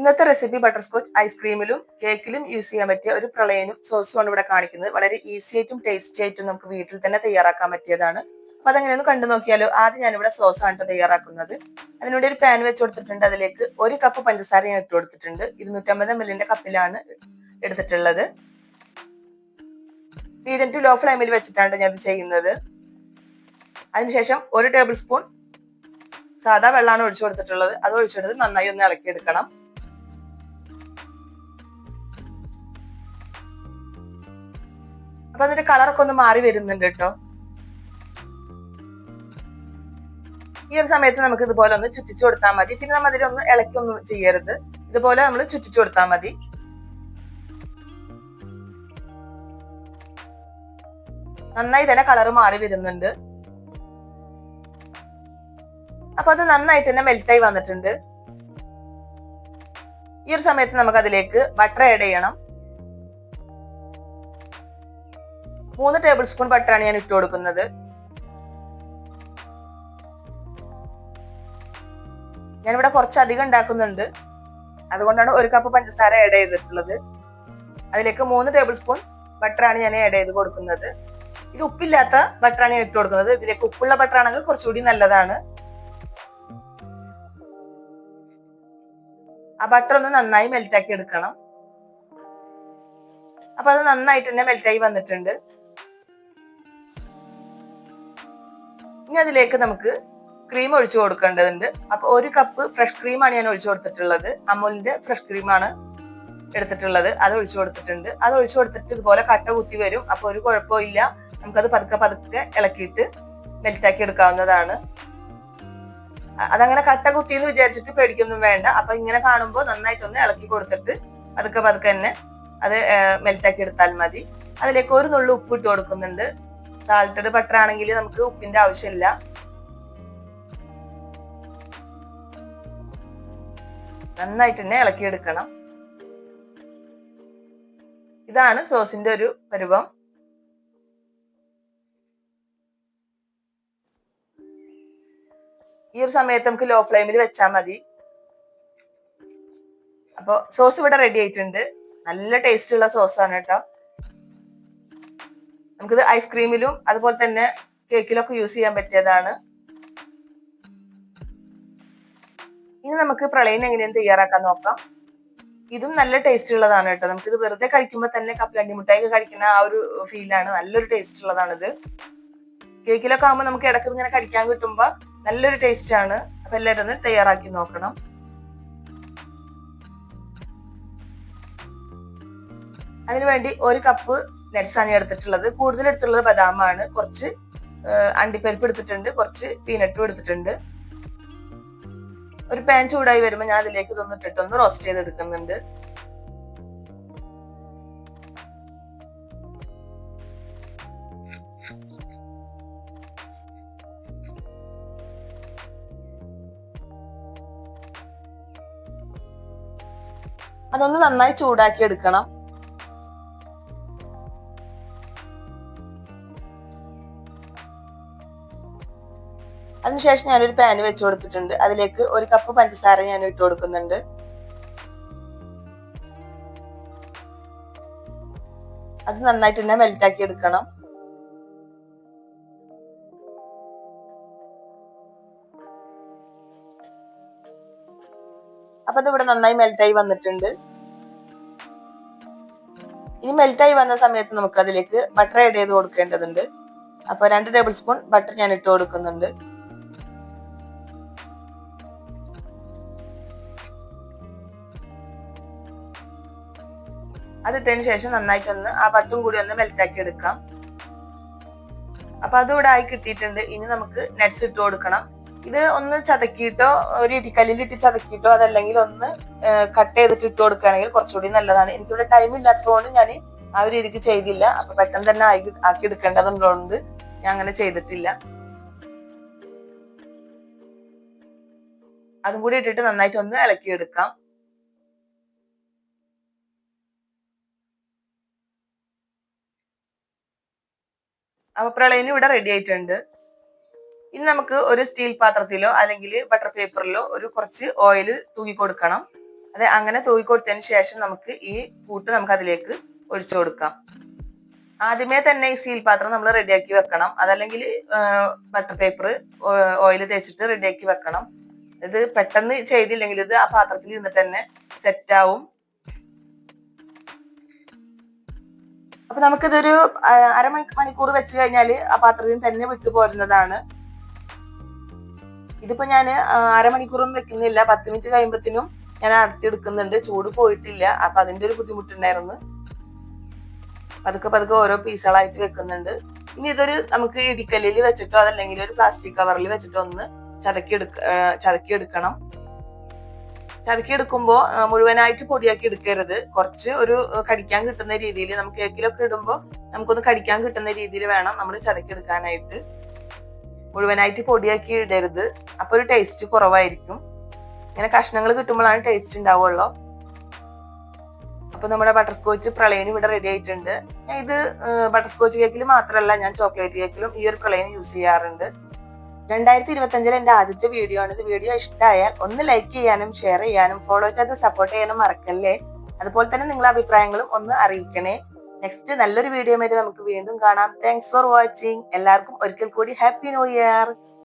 ഇന്നത്തെ recipe butter scotch ഐസ്ക്രീമിലും കേക്കിലും യൂസ് ചെയ്യാൻ പറ്റിയ ഒരു പ്രളയനും സോസുമാണ് ഇവിടെ കാണിക്കുന്നത്. വളരെ ഈസി ആയിട്ടും ടേസ്റ്റി ആയിട്ടും നമുക്ക് വീട്ടിൽ തന്നെ തയ്യാറാക്കാൻ പറ്റിയതാണ്. അപ്പൊ അതെങ്ങനെയൊന്ന് കണ്ടു നോക്കിയാലോ. ആദ്യം ഞാനിവിടെ സോസാണ് തയ്യാറാക്കുന്നത്. അതിനുവേണ്ടി ഒരു പാൻ വെച്ച് കൊടുത്തിട്ടുണ്ട്. അതിലേക്ക് ഒരു കപ്പ് പഞ്ചസാര ഞാൻ ഇട്ട് കൊടുത്തിട്ടുണ്ട്. ഇരുന്നൂറ്റമ്പത് എമ്മിലിന്റെ കപ്പിലാണ് എടുത്തിട്ടുള്ളത്. മീഡിയം ടു ലോ ഫ്ലെയിമിൽ വെച്ചിട്ടാണ് ഞാൻ ഇത് ചെയ്യുന്നത്. അതിനുശേഷം ഒരു ടേബിൾ സ്പൂൺ സാധാ വെള്ളമാണ് ഒഴിച്ചു കൊടുത്തിട്ടുള്ളത്. അത് ഒഴിച്ചെടുത്ത് നന്നായി ഒന്ന് ഇളക്കിയെടുക്കണം. അപ്പൊ അതിന്റെ കളറൊക്കെ ഒന്ന് മാറി വരുന്നുണ്ട് കേട്ടോ. ഈ ഒരു സമയത്ത് നമുക്ക് ഇതുപോലെ ഒന്ന് ചുറ്റിച്ചു കൊടുത്താൽ മതി. പിന്നെ നമ്മൾ അതിലൊന്ന് ഇളക്കൊന്നും ചെയ്യരുത്. ഇതുപോലെ നമ്മൾ ചുറ്റിച്ചു കൊടുത്താൽ മതി. നന്നായി തന്നെ കളർ മാറി വരുന്നുണ്ട്. അപ്പൊ അത് നന്നായിട്ട് തന്നെ മെൽറ്റായി വന്നിട്ടുണ്ട്. ഈ ഒരു സമയത്ത് നമുക്ക് അതിലേക്ക് ബട്ടർ ആഡ് ചെയ്യണം. മൂന്ന് ടേബിൾ സ്പൂൺ ബട്ടറാണ് ഞാൻ ഇട്ട് കൊടുക്കുന്നത്. ഞാനിവിടെ കുറച്ച് അധികം ഉണ്ടാക്കുന്നുണ്ട്. അതുകൊണ്ടാണ് ഒരു കപ്പ് പഞ്ചസാര ആഡ് ചെയ്തിട്ടുള്ളത്. അതിലേക്ക് മൂന്ന് ടേബിൾ സ്പൂൺ ബട്ടറാണ് ഞാൻ ആഡ് ചെയ്ത് കൊടുക്കുന്നത്. ഇത് ഉപ്പില്ലാത്ത ബട്ടറാണ് ഞാൻ ഇട്ട് കൊടുക്കുന്നത്. ഇതിലേക്ക് ഉപ്പുള്ള ബട്ടർ ആണെങ്കിൽ കുറച്ചുകൂടി നല്ലതാണ്. ആ ബട്ടർ ഒന്ന് നന്നായി മെൽറ്റാക്കി എടുക്കണം. അപ്പൊ അത് നന്നായിട്ട് തന്നെ മെൽറ്റായി വന്നിട്ടുണ്ട്. ഇനി അതിലേക്ക് നമുക്ക് ക്രീം ഒഴിച്ചു കൊടുക്കേണ്ടതുണ്ട്. അപ്പൊ ഒരു കപ്പ് ഫ്രഷ് ക്രീമാണ് ഞാൻ ഒഴിച്ചു കൊടുത്തിട്ടുള്ളത്. അമുലിന്റെ ഫ്രഷ് ക്രീമാണ് എടുത്തിട്ടുള്ളത്. അത് ഒഴിച്ചു കൊടുത്തിട്ടുണ്ട്. അത് ഒഴിച്ചു കൊടുത്തിട്ട് ഇതുപോലെ കട്ട കുത്തി വരും. അപ്പൊ ഒരു കുഴപ്പമില്ല നമുക്കത് പതുക്കെ പതുക്കെ ഇളക്കിയിട്ട് മെൽറ്റാക്കി എടുക്കാവുന്നതാണ്. അതങ്ങനെ കട്ട കുത്തി എന്ന് വിചാരിച്ചിട്ട് പേടിക്കൊന്നും വേണ്ട. അപ്പൊ ഇങ്ങനെ കാണുമ്പോൾ നന്നായിട്ടൊന്ന് ഇളക്കി കൊടുത്തിട്ട് പതുക്കെ പതുക്കെ തന്നെ അത് മെൽറ്റാക്കി എടുത്താൽ മതി. അതിലേക്ക് ഒരു നുള്ളു ഉപ്പ് ഇട്ട് കൊടുക്കുന്നുണ്ട്. സാൾട്ടഡ് ബട്ടർ ആണെങ്കിൽ നമുക്ക് ഉപ്പിന്റെ ആവശ്യമില്ല. നന്നായിട്ട് തന്നെ ഇളക്കിയെടുക്കണം. ഇതാണ് സോസിന്റെ ഒരു പരുവം. ഈ ഒരു സമയത്ത് നമുക്ക് ലോ ഫ്ലെയിമിൽ വെച്ചാൽ മതി. അപ്പൊ സോസ് ഇവിടെ റെഡി ആയിട്ടുണ്ട്. നല്ല ടേസ്റ്റ് ഉള്ള സോസാണ് കേട്ടോ. നമുക്കിത് ഐസ്ക്രീമിലും അതുപോലെ തന്നെ കേക്കിലൊക്കെ യൂസ് ചെയ്യാൻ പറ്റിയതാണ്. ഇനി നമുക്ക് പ്രളയം എങ്ങനെയാണ് തയ്യാറാക്കാൻ നോക്കാം. ഇതും നല്ല ടേസ്റ്റ് ഉള്ളതാണ് കേട്ടോ. നമുക്കിത് വെറുതെ കഴിക്കുമ്പോൾ തന്നെ കപ്പലണ്ടി മുട്ടായി കഴിക്കുന്ന ആ ഒരു ഫീലാണ് നല്ലൊരു ടേസ്റ്റ് ഉള്ളതാണിത്. കേക്കിലൊക്കെ ആകുമ്പോൾ നമുക്ക് ഇടയ്ക്ക് ഇങ്ങനെ കഴിക്കാൻ കിട്ടുമ്പോൾ നല്ലൊരു ടേസ്റ്റ് ആണ്. അപ്പൊ എല്ലാവരും ഒന്ന് തയ്യാറാക്കി നോക്കണം. അതിനുവേണ്ടി ഒരു കപ്പ് നട്ട്സ് ആണ് എടുത്തിട്ടുള്ളത്. കൂടുതൽ എടുത്തിട്ടുള്ളത് ബദാമാണ്. കുറച്ച് അണ്ടിപ്പരിപ്പ് എടുത്തിട്ടുണ്ട്. കുറച്ച് പീനട്ടും എടുത്തിട്ടുണ്ട്. ഒരു പാൻ ചൂടായി വരുമ്പോൾ ഞാൻ അതിലേക്ക് ഇതൊന്ന് ഇട്ടിട്ടൊന്ന് റോസ്റ്റ് ചെയ്തെടുക്കുന്നുണ്ട് അതൊന്ന് നന്നായി ചൂടാക്കി എടുക്കണം. അതിനുശേഷം ഞാനൊരു പാന് വെച്ച് കൊടുത്തിട്ടുണ്ട്. അതിലേക്ക് ഒരു കപ്പ് പഞ്ചസാര ഞാൻ ഇട്ട് കൊടുക്കുന്നുണ്ട്. അത് നന്നായിട്ട് തന്നെ മെൽറ്റ് ആക്കി എടുക്കണം. അപ്പൊ അതിവിടെ നന്നായി മെൽറ്റായി വന്നിട്ടുണ്ട്. ഇനി മെൽറ്റായി വന്ന സമയത്ത് നമുക്ക് അതിലേക്ക് ബട്ടർ ആഡ് ചെയ്ത് കൊടുക്കേണ്ടതുണ്ട്. അപ്പൊ രണ്ട് ടേബിൾ സ്പൂൺ ബട്ടർ ഞാൻ ഇട്ട് കൊടുക്കുന്നുണ്ട്. അതിട്ടതിന് ശേഷം നന്നായിട്ടൊന്ന് ആ ബട്ടും കൂടി ഒന്ന് മെൽറ്റാക്കി എടുക്കാം. അപ്പൊ അതിവിടെ ആയി കിട്ടിയിട്ടുണ്ട്. ഇനി നമുക്ക് നെറ്റ്സ് ഇട്ട് കൊടുക്കണം. ഇത് ഒന്ന് ചതക്കിയിട്ടോ ഒരു ഇടിക്കല്ലിൽ ഇട്ട് ചതക്കിയിട്ടോ അതല്ലെങ്കിൽ ഒന്ന് കട്ട് ചെയ്തിട്ട് ഇട്ട് കൊടുക്കുകയാണെങ്കിൽ കുറച്ചുകൂടി നല്ലതാണ്. എനിക്കിവിടെ ടൈം ഇല്ലാത്തതുകൊണ്ട് ഞാൻ ആ ഒരു രീതിക്ക് ചെയ്തില്ല. അപ്പൊ പെട്ടെന്ന് തന്നെ ആക്കി ആക്കി എടുക്കേണ്ടതുകൊണ്ട് ഞാൻ അങ്ങനെ ചെയ്തിട്ടില്ല. അതും കൂടി ഇട്ടിട്ട് നന്നായിട്ട് ഒന്ന് ഇളക്കിയെടുക്കാം. അപ്പൊ പ്രളയന് ഇവിടെ റെഡി ആയിട്ടുണ്ട്. ഇനി നമുക്ക് ഒരു സ്റ്റീൽ പാത്രത്തിലോ അല്ലെങ്കിൽ ബട്ടർ പേപ്പറിലോ ഒരു കുറച്ച് ഓയിൽ തൂക്കി കൊടുക്കണം. അത് അങ്ങനെ തൂക്കി കൊടുത്തതിന് ശേഷം നമുക്ക് ഈ കൂട്ട് നമുക്ക് അതിലേക്ക് ഒഴിച്ചു കൊടുക്കാം. ആദ്യമേ തന്നെ ഈ സ്റ്റീൽ പാത്രം നമ്മൾ റെഡിയാക്കി വെക്കണം. അതല്ലെങ്കിൽ ബട്ടർ പേപ്പർ ഓയിൽ തേച്ചിട്ട് റെഡിയാക്കി വെക്കണം. ഇത് പെട്ടെന്ന് ചെയ്തില്ലെങ്കിൽ ഇത് ആ പാത്രത്തിൽ ഇരുന്നിട്ട് തന്നെ സെറ്റ് അപ്പൊ നമുക്കിതൊരു അര മണിക്കൂർ വെച്ച് കഴിഞ്ഞാൽ ആ പാത്രത്തിൽ തന്നെ വിട്ടു പോരുന്നതാണ്. ഇതിപ്പോ ഞാൻ അരമണിക്കൂറൊന്നും വെക്കുന്നില്ല. പത്ത് മിനിറ്റ് കഴിയുമ്പത്തിനും ഞാൻ എടുക്കുന്നുണ്ട് ചൂട് പോയിട്ടില്ല. അപ്പൊ അതിന്റെ ഒരു ബുദ്ധിമുട്ടുണ്ടായിരുന്നു. പതുക്കെ പതുക്കെ ഓരോ പീസുകളായിട്ട് വെക്കുന്നുണ്ട്. ഇനി ഇതൊരു നമുക്ക് ഇടിക്കല്ലിൽ വെച്ചിട്ടോ അതല്ലെങ്കിൽ ഒരു പ്ലാസ്റ്റിക് കവറിൽ വെച്ചിട്ടോ ഒന്ന് ചതക്കി എടുക്ക ചതക്കി എടുക്കണം ചതക്കി എടുക്കുമ്പോൾ മുഴുവനായിട്ട് പൊടിയാക്കി എടുക്കരുത്. കുറച്ച് ഒരു കടിക്കാൻ കിട്ടുന്ന രീതിയിൽ നമുക്ക് കേക്കിലൊക്കെ ഇടുമ്പോൾ നമുക്കൊന്ന് കടിക്കാൻ കിട്ടുന്ന രീതിയിൽ വേണം നമ്മൾ ചതക്കി എടുക്കാനായിട്ട് മുഴുവനായിട്ട് പൊടിയാക്കി ഇടരുത്. അപ്പൊ ഒരു ടേസ്റ്റ് കുറവായിരിക്കും. ഇങ്ങനെ കഷ്ണങ്ങൾ കിട്ടുമ്പോഴാണ് ടേസ്റ്റ് ഉണ്ടാവുള്ളൂ. അപ്പൊ നമ്മുടെ ബട്ടർ സ്കോച്ച് പ്രളയൻ ഇവിടെ റെഡി ആയിട്ടുണ്ട്. ഇത് ബട്ടർ സ്കോച്ച് കേക്കിൽ മാത്രമല്ല ഞാൻ ചോക്ലേറ്റ് കേക്കിലും ഈ ഒരു പ്രളയൻ യൂസ് ചെയ്യാറുണ്ട്. രണ്ടായിരത്തി ഇരുപത്തി എന്റെ ആദ്യത്തെ വീഡിയോ ആണ്. ഇത് വീഡിയോ ഇഷ്ടമായാൽ ഒന്ന് ലൈക്ക് ചെയ്യാനും ഷെയർ ചെയ്യാനും ഫോളോ ചെയ്ത് സപ്പോർട്ട് ചെയ്യാനും മറക്കല്ലേ? അതുപോലെ തന്നെ നിങ്ങളുടെ അഭിപ്രായങ്ങളും ഒന്ന് അറിയിക്കണേ. നെക്സ്റ്റ് നല്ലൊരു വീഡിയോ ആയിട്ട് നമുക്ക് വീണ്ടും കാണാം. താങ്ക്സ് ഫോർ വാച്ചിങ് എല്ലാവർക്കും ഒരിക്കൽ കൂടി ഹാപ്പി ന്യൂ ഇയർ